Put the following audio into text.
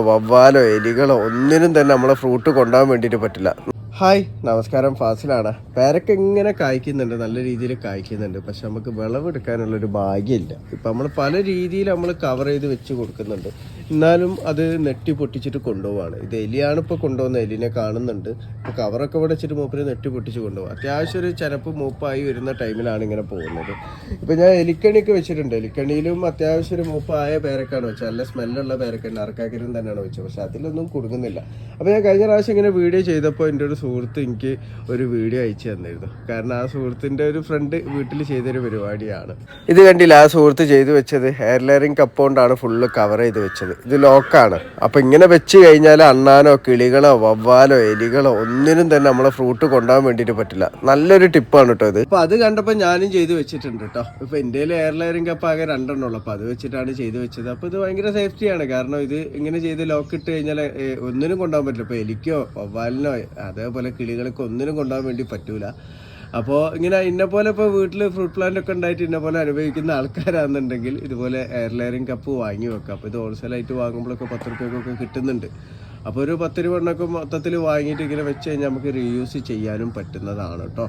വവ്വാലോ എലികളോ ഒന്നിനും തന്നെ നമ്മളെ ഫ്രൂട്ട് കൊണ്ടുപോകാൻ വേണ്ടിയിട്ട് പറ്റില്ല. ഹായ് നമസ്കാരം. ഫാസിലാണ്. പേരക്ക ഇങ്ങനെ കായ്ക്കുന്നുണ്ട് നല്ല രീതിയിൽ കായ്ക്കുന്നുണ്ട്. പക്ഷെ നമുക്ക് വിളവെടുക്കാനുള്ളൊരു ഭാഗ്യമില്ല. ഇപ്പം നമ്മൾ പല രീതിയിൽ നമ്മൾ കവർ ചെയ്ത് വെച്ച് കൊടുക്കുന്നുണ്ട്. എന്നാലും അത് നെട്ടി പൊട്ടിച്ചിട്ട് കൊണ്ടുപോവാണ്. ഇത് എലിയാണ് ഇപ്പോൾ കൊണ്ടുപോകുന്ന എലിനെ കാണുന്നുണ്ട്. ഇപ്പോൾ കവറൊക്കെ ഇവിടെ വെച്ചിട്ട് മൂപ്പര് നെട്ടി പൊട്ടിച്ച് കൊണ്ടുപോകും. അത്യാവശ്യം ഒരു ചിലപ്പ് മൂപ്പായി വരുന്ന ടൈമിലാണ് ഇങ്ങനെ പോകുന്നത്. ഇപ്പം ഞാൻ എലിക്കണിയൊക്കെ വെച്ചിട്ടുണ്ട്. എലിക്കണിയിലും അത്യാവശ്യം ഒരു മൂപ്പായ പേരക്കാണ് വെച്ചത്. നല്ല സ്മെല്ലുള്ള പേരക്കാണ് അറക്കാക്കരും തന്നെയാണ് വെച്ചത്. പക്ഷെ അതിലൊന്നും കൊടുക്കുന്നില്ല അപ്പോൾ ഞാൻ കഴിഞ്ഞ പ്രാവശ്യം ഇങ്ങനെ വീഡിയോ ചെയ്തപ്പോൾ എന്റെ ഒരു സുഹൃത്ത് എനിക്ക് ഒരു വീഡിയോ അയച്ചു തന്നിരുന്നു. കാരണം ആ സുഹൃത്തിന്റെ ഒരു ഫ്രണ്ട് വീട്ടിൽ ചെയ്തൊരു പരിപാടിയാണ്. ഇത് കണ്ടില്ല ആ സുഹൃത്ത് ചെയ്തു വെച്ചത് ഹെയർ ലെയറിങ് കപ്പ് കൊണ്ടാണ് ഫുള്ള് കവർ ചെയ്ത് വെച്ചത്. ഇത് ലോക്കാണ് അപ്പോൾ ഇങ്ങനെ വെച്ച് കഴിഞ്ഞാൽ അണ്ണാനോ കിളികളോ വവ്വാലോ എലികളോ ഒന്നിനും തന്നെ നമ്മളെ ഫ്രൂട്ട് കൊണ്ടുപോകാൻ വേണ്ടിയിട്ട് പറ്റില്ല. നല്ലൊരു ടിപ്പാണ് കേട്ടോ ഇത്. അപ്പോൾ അത് കണ്ടപ്പോൾ ഞാനും ചെയ്തു വെച്ചിട്ടുണ്ട് കേട്ടോ ഇപ്പോൾ ഇന്ത്യയിൽ ഹെയർ ലെയറിങ് കപ്പ് ആകെ രണ്ടെണ്ണം ഉള്ളൂ അപ്പോൾ അത് വെച്ചിട്ടാണ് ചെയ്തു വെച്ചത്. അപ്പോൾ ഇത് ഭയങ്കര സേഫ്റ്റിയാണ് കാരണം ഇത് ഇങ്ങനെ ചെയ്ത് ലോക്ക് ഇട്ട് കഴിഞ്ഞാൽ ഒന്നിനും കൊണ്ടുപോകാൻ പറ്റില്ല. ഇപ്പോൾ എലിക്കോ വവ്വാലിനോ അതേപോലെ കിളികൾക്കോ ഒന്നിനും കൊണ്ടുപോകാൻ വേണ്ടി പറ്റൂല. അപ്പോൾ ഇങ്ങനെ ഇന്നെ പോലെ ഇപ്പോൾ വീട്ടിൽ ഫ്രൂട്ട് പ്ലാന്റ് ഒക്കെ ഉണ്ടായിട്ട് ഇന്നെ പോലെ അനുഭവിക്കുന്ന ആൾക്കാരാണെന്നുണ്ടെങ്കിൽ ഇതുപോലെ എയർ ലെയറിങ് കപ്പ് വാങ്ങി വെക്കുക അപ്പോൾ ഇത് ഹോൾസെയിലായിട്ട് വാങ്ങുമ്പോഴൊക്കെ പത്ത് റുപ്യക്കൊക്കെ കിട്ടുന്നുണ്ട്. അപ്പോൾ ഒരു പത്ത് രൂപ എണ്ണൊക്കെ മൊത്തത്തിൽ വാങ്ങിയിട്ട് ഇങ്ങനെ വെച്ച് കഴിഞ്ഞാൽ നമുക്ക് റീയൂസ് ചെയ്യാനും പറ്റുന്നതാണ് കേട്ടോ